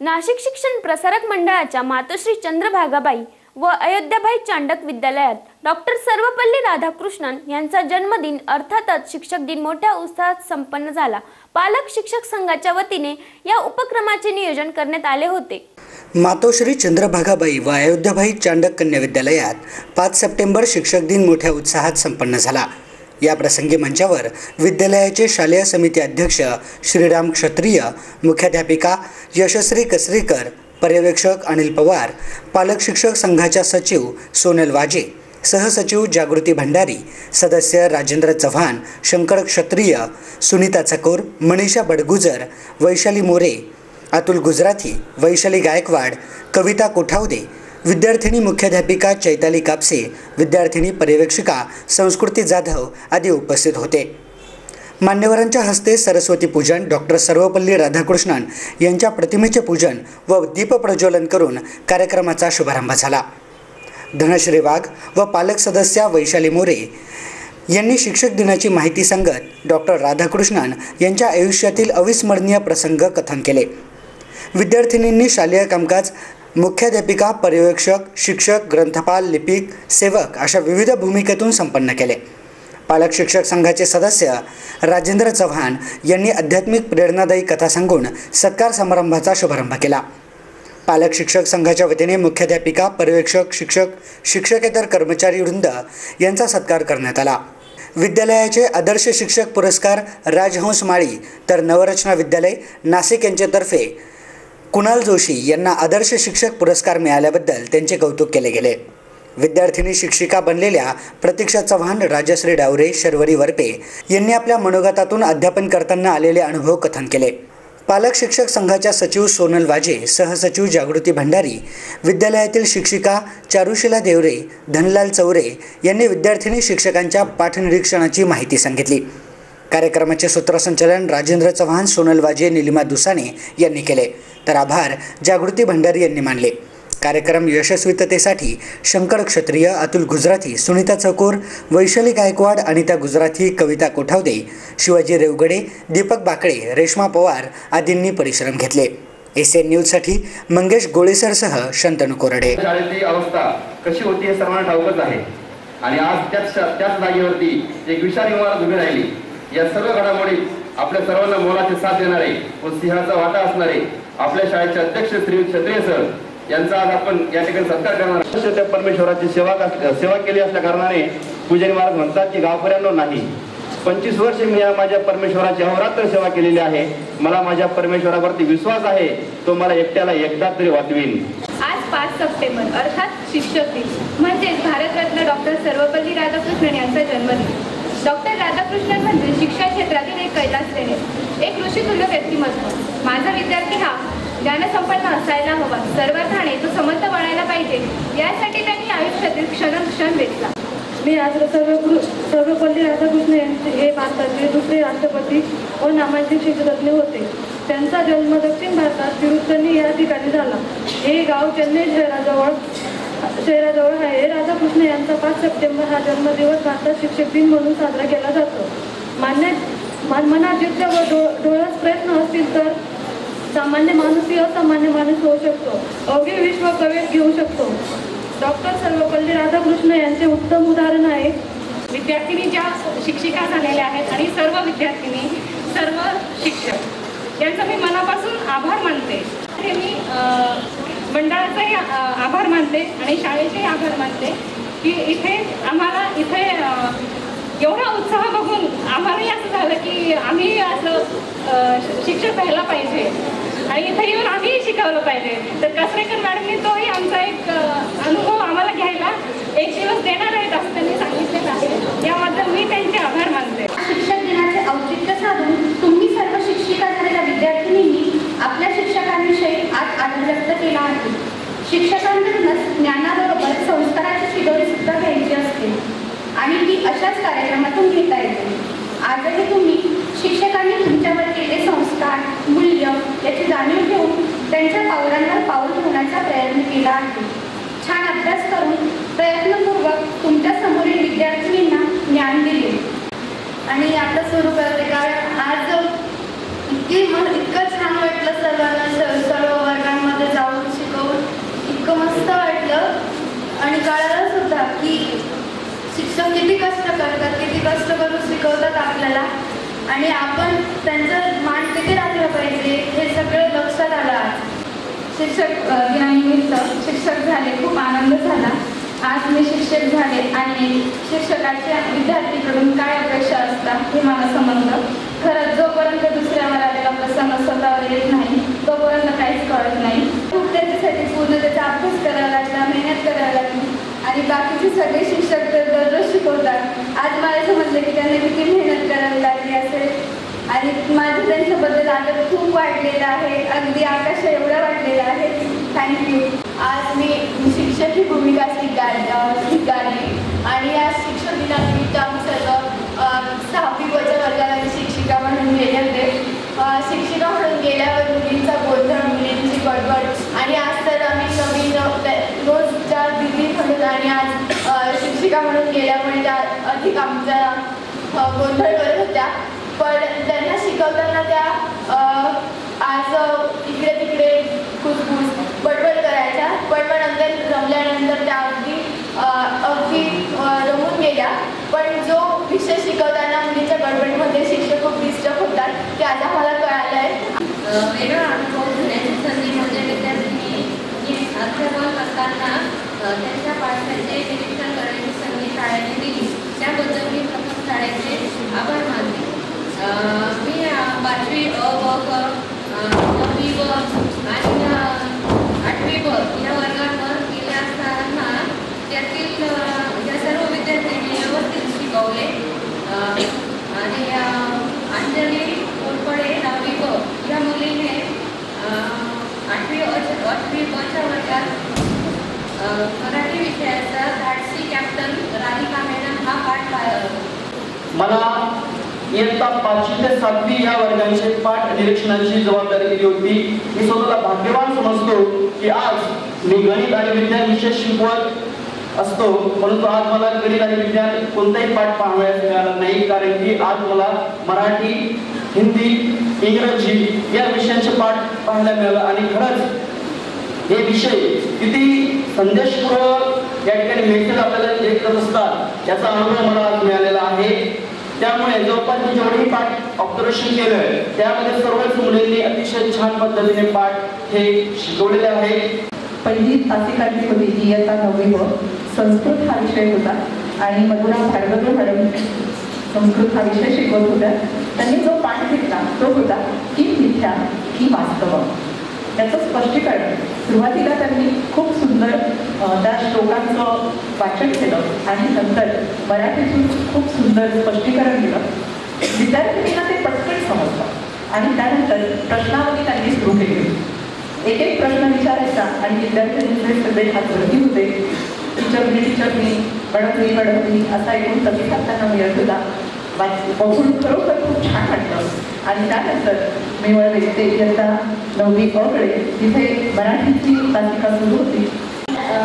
नाशिक शिक्षण प्रसारक मंडळाच्या मातोश्री चंद्रभागाबाई व अयोध्याबाई चांडक विद्यालयात डॉक्टर सर्वपल्ली राधाकृष्णन यांचा जन्मदिन अर्थातच शिक्षक दिन मोठ्या उत्साहात संपन्न झाला. पालक शिक्षक संघाच्या वतीने या उपक्रमाचे नियोजन करण्यात आले होते. मातोश्री चंद्रभागाबाई व अयोध्याबाई चांडक कन्या विद्यालयात पाच सप्टेंबर शिक्षक दिन मोठ्या उत्साहात संपन्न झाला. या प्रसंगी मंचावर विद्यालयाचे शालेय समिती अध्यक्ष श्रीराम क्षत्रिय मुख्याध्यापिका यशस्वी कसरीकर पर्यवेक्षक अनिल पवार पालक शिक्षक संघाच्या सचिव सोनल वाजे सहसचिव जागृती भंडारी सदस्य राजेंद्र चव्हाण शंकर क्षत्रिय सुनीता चकोर मनीषा बडगुजर वैशाली मोरे अतुल गुजराथी वैशाली गायकवाड कविता कोठावदे विद्यार्थिनी मुख्याध्यापिका चैताली कापसे विद्यार्थिनी पर्यवेक्षिका संस्कृती जाधव आदी उपस्थित होते. मान्यवरांच्या हस्ते सरस्वती पूजन डॉक्टर सर्वपल्ली राधाकृष्णन यांच्या प्रतिमेचे पूजन व दीपप्रज्वलन करून कार्यक्रमाचा शुभारंभ झाला. धनश्री वाघ व पालक सदस्या वैशाली मोरे यांनी शिक्षक दिनाची माहिती सांगत डॉक्टर राधाकृष्णन यांच्या आयुष्यातील अविस्मरणीय प्रसंग कथन केले. विद्यार्थिनींनी शालेय कामकाज मुख्याध्यापिका पर्यवेक्षक शिक्षक ग्रंथपाल लिपिक सेवक अशा विविध भूमिकेतून संपन्न केले. पालक शिक्षक संघाचे सदस्य राजेंद्र चव्हाण यांनी आध्यात्मिक प्रेरणादायी कथा सांगून सत्कार समारंभाचा शुभारंभ केला. पालक शिक्षक संघाच्या वतीने मुख्याध्यापिका पर्यवेक्षक शिक्षक शिक्षकेतर कर्मचारी वृंद यांचा सत्कार करण्यात आला. विद्यालयाचे आदर्श शिक्षक पुरस्कार राजहंस माळी तर नवरचना विद्यालय नाशिक यांच्यातर्फे कुणाल जोशी यांना आदर्श शिक्षक पुरस्कार मिळाल्याबद्दल त्यांचे कौतुक केले गेले. विद्यार्थिनी शिक्षिका बनलेल्या प्रतीक्षा चव्हाण राजश्री डावरे शर्वरी वरपे यांनी आपल्या मनोगतातून अध्यापन करताना आलेले अनुभव कथन केले. पालक शिक्षक संघाच्या सचिव सोनल वाजे सहसचिव जागृती भंडारी विद्यालयातील शिक्षिका चारुशिला देवरे धनलाल चौरे यांनी विद्यार्थिनी शिक्षकांच्या पाठनिरीक्षणाची माहिती सांगितली. कार्यक्रमाचे सूत्रसंचालन राजेंद्र चव्हाण सोनल वाजे निलिमा दुसाने यांनी केले. तर आभार जागृती भंडारी यांनी मानले. कार्यक्रम यशस्वीततेसाठी शंकर क्षत्रिय अतुल गुजराथी सुनीता चकोर वैशाली गायकवाड अनिता गुजराथी कविता कोठावदे शिवाजी रेवगडे दीपक बाकळे रेश्मा पवार आदींनी परिश्रम घेतले. एस एन न्यूजसाठी मंगेश गोळेसरसह शंतनू कोरडे. शाळेची अवस्था कशी होती हे सर्वांना ठाऊकच आहे. आणि आज त्याच त्याच जागेवरती एक विशाल इमारत उभी राहिली. या सर्व घडामोडी आपल्या सर्वांना मोलाचे साथ देणारे व सिंहाचा वाटा असणारे आपल्या शाळेचे अध्यक्ष श्री क्षत्रिय सर यांचा आज आपण या ठिकाणी सत्कार करणार त्या परमेश्वराची सेवा सेवा केली असल्या कारणाने पूजन महाराज म्हणतात की गावकऱ्यांनो नाही. पंचवीस वर्ष मी या माझ्या परमेश्वराची अहोरात्र सेवा केलेली आहे. मला माझ्या परमेश्वरावरती विश्वास आहे. तो मला एकट्याला एकदा तरी वाचवीन. आज पाच सप्टेंबर अर्थात शिक्षक दिन. म्हणजेच भारतरत्न डॉक्टर सर्वपल्ली राधाकृष्णन यांचा जन्मदिन. डॉक्टर राधाकृष्णन म्हणजे शिक्षण क्षेत्रातील एक कैलास लेणे एक ऋषितुल्य व्यक्तिमत्व. माझा विद्यार्थी हा ज्ञानसंपन्न असायला हवा. सर्वथाने तो समर्थ बनायला पाहिजे. यासाठी त्यांनी आयुष्यातील क्षण क्षण वेचला मी आज सर्व सर्वपल्ली राधाकृष्ण यांचे हे भारताचे दुसरे राष्ट्रपती व नामांकित शिक्षतज्ञ होते. त्यांचा जन्म दक्षिण भारतात तिरुत्तनी या ठिकाणी झाला. हे गाव चेन्नई शहराजवळ शहराजवळ आहे. राधाकृष्ण यांचा पाच सप्टेंबर हा जन्मदिवस भारतात शिक्षक दिन म्हणून साजरा केला जातो. मान्य मनात जिद्द व डो डोळ्यास प्रयत्न असतील तर सामान्य माणूसही असामान्य माणूस होऊ शकतो. अवघे विश्व प्रवेश घेऊ शकतो. डॉक्टर सर्वपल्ली राधाकृष्ण यांचे उत्तम उदाहरण आहे. विद्यार्थिनी ज्या शिक्षिका झालेल्या आहेत आणि सर्व विद्यार्थिनी सर्व शिक्षक यांचा मी मनापासून आभार मानते. हे मी मंडळाचाही आभार मानते आणि शाळेचेही आभार मानते की इथे आम्हाला इथे एवढा उत्साह बघून आम्हालाही असं झालं की आम्ही असं शिक्षक व्हायला पाहिजे आणि इथे येऊन आम्हीही शिकवलं पाहिजे. तर कसरेकर मॅडमने तोही आमचा एक अनुभव आम्हाला घ्यायला एक दिवस देणार आहेत असं त्यांनी सांगितलेलं आहे. याबद्दल मी त्यांचे आभार मानते. शिक्षक दिनाचे औचित्य साधून तुम्ही सर्व शिक्षिका झालेल्या विद्यार्थिनींनी आपल्या शिक्षकांविषयी आज आनंद व्यक्त केला आहे. शिक्षकांकडूनच ज्ञानाबरोबर संस्काराची शिदोरी सुद्धा घ्यायची असते. आणि ती अशाच कार्यक्रमातून घेता येते. आजही तुम्ही शिक्षकांनी तुमच्यावर केले संस्कार मूल्य याची जाणीव घेऊन त्यांच्या पावलांवर पाऊल ठेवण्याचा प्रयत्न केला आहे. छान अभ्यास करून प्रयत्नपूर्वक तुमच्या समोरील विद्यार्थिनींना ज्ञान दिले आणि आता सुरू करते कारण आज इतकी इतकं छान वाटलं सर्वांना सर्व वर्गांना शिक्षक किती कष्ट करतात किती कष्ट करून शिकवतात आपल्याला. आणि आपण त्यांचं मान किती राखलं पाहिजे हे सगळं लक्षात आलं आज. शिक्षक दिनानिमित्त शिक्षक झाले खूप आनंद झाला. आज मी शिक्षक झाले आणि शिक्षकाच्या विद्यार्थीकडून काय अपेक्षा असतात हे मला समजलं. खरंच जोपर्यंत दुसऱ्यावर आलेला प्रसंग स्वतःवर येत नाही तोपर्यंत काहीच कळत नाही खूप त्याच्यासाठी पूर्ण त्याचा अभ्यास करावा लागला मेहनत करावी लागली आणि बाकीचे सगळे शिक्षक तर दररोज शिकवतात आज मला समजलं की त्यांना किती मेहनत करावी लागली असेल आणि माझं त्यांच्याबद्दल आदर खूप वाढलेला आहे अगदी आकाश एवढा वाटलेला आहे. थँक्यू आज मी शिक्षक ही भूमिका स्वीकार स्वीकारली. आणि या शिक्षक दिनानिमित्त आम्ही सर्व सहावी वच्या वर्गाला शिक्षिका म्हणून गेले होते. शिक्षिका म्हणून गेल्यावर मुलींचा गोंधळ मुलींची गडबड आणि आज तर आम्ही नवीन त्या- रोजच्या दिल्ली म्हणून आणि आज शिक्षिका म्हणून गेल्यामुळे त्या अधिक आमच्या गोंधळ करत होत्या. पण त्यांना शिकवताना त्या आज इकडे तिकडे कुसबुस बडबड करायच्या. पण मग नंतर रमल्यानंतर त्या अगदी अगदी रमून गेल्या. पण जो विषय शिकवताना मुलीच्या गडबडीमध्ये शिक्षक खूप डिस्टर्ब होतात ते आज आम्हाला कळालं आहे वेगळा अनुभव घेण्याची संधी म्हणजे विद्यार्थ्यांनी ही अध्यापन करताना त्यांच्या पाठ्याचे निरीक्षण करण्याची संधी शाळेने दिली. त्याबद्दल मी प्रथम शाळेचे आभार मानते. मी पाचवी अ ब क अ, नववी ब आणि अ, आठवी ब या वर्गांवर गेले असताना त्यातील अ, या सर्व विद्यार्थ्यांनी व्यवस्थित शिकवले अ, आणि अ, अंजली कोरपडे दहावी ब या मुलीने अ, आठवी अ- आठवी बच्या वर्गात अ, मराठी विषयाचा धाडसी कॅप्टन राधिका मॅडम हा पाठ पा- मला इयत्ता पाचवी ते सातवी या वर्गांचे पाठ निरीक्षणाची जबाबदारी दिली होती. मी स्वतःला भाग्यवान समजतो की आज मी गणित आणि विज्ञान विषय शिकवत असतो. परंतु आज मला गणित आणि विज्ञान कोणताही पाठ पाहावयास मिळाला नाही. कारण की आज मला मराठी हिंदी इंग्रजी या विषयांचे पाठ पाहायला मिळालं. आणि खरंच हे विषय किती संदेशपूर्वक या ठिकाणी मेसेज आपल्याला येत असतात याचा अनुभव मला आज मिळालेला आहे. त्यामुळे जवळपास मी जेवढेही पाठ ऑब्झर्वेशन केलंय त्यामध्ये सर्वच मुलींनी अतिशय छान पद्धतीने पाठ हे शिकवलेले आहे. पहिली तासिकांची होती जी इयत्ता नववी व संस्कृत हा विषय होता आणि मधुरा भार्गवे मॅडम संस्कृत हा विषय शिकवत होत्या. त्यांनी जो पाठ घेतला तो होता की मिथ्या की वास्तव त्याचं स्पष्टीकरण. सुरुवातीला त्यांनी खूप सुंदर त्या श्लोकांचं वाचन केलं आणि नंतर मराठीतून खूप सुंदर स्पष्टीकरण दिलं. विद्यार्थ्यांना ते पटकन समजलं आणि त्यानंतर प्रश्नावली त्यांनी सुरू केली. एक एक प्रश्न विचारायचा आणि विद्यार्थ्यांचे सगळे हात वरती होते टीचरनी टीचरनी मॅडमनी मॅडमनी असा एकूण प्रतिसाद त्यांना मिळत होता. वाच बघून खरोखर खूप छान वाटलं. आणि त्यानंतर मी वळले ते इयत्ता नववी अकडे तिथे मराठीची तासिका सुरू होती.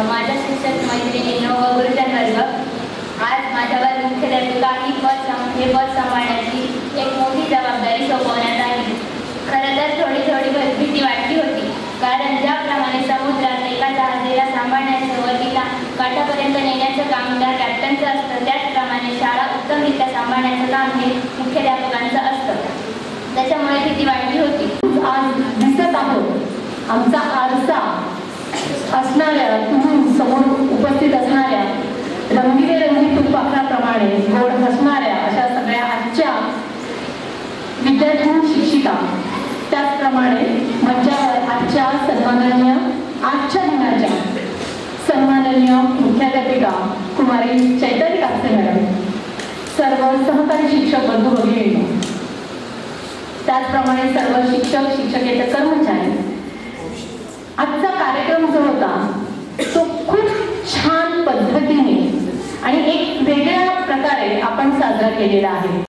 माझ्या शिक्षक मैत्रिणींनो व गुरुजन वर्ग आज माझ्यावर मुख्याध्यापिका ही पद हे पद सांभाळण्याची एक मोठी जबाबदारी सोपवण्यात आली. खरं तर थोडी थोडी भीती वाटली होती. कारण ज्याप्रमाणे समुद्रात एका जहाजेला सांभाळण्याचं व तिला काठापर्यंत नेण्याचं काम त्या कॅप्टनचं असतं सांभाळण्याचं काम हे मुख्याध्यापकांचं असतं. त्याच्यामुळे भीती वाढली होती. आज दिसत आहोत. आमचा आरसा असणाऱ्या तुम्ही समोर उपस्थित असणाऱ्या रंगीबेरंगी तुपाखराप्रमाणे गोड हसणाऱ्या अशा सगळ्या आजच्या विद्यार्थी शिक्षिका. त्याचप्रमाणे मंचावर आजच्या सन्माननीय आजच्या दिनाच्या सन्माननीय मुख्याध्यापिका कुमारी चैतन्य कापसे सहकारी शिक्षक बंधू भगिनी त्याचप्रमाणे सर्व शिक्षक शिक्षकेतर कर्मचारी. आजचा कार्यक्रम जो होता तो खूप छान पद्धतीने आणि एक वेगळ्या प्रकारे आपण साजरा केलेला आहे.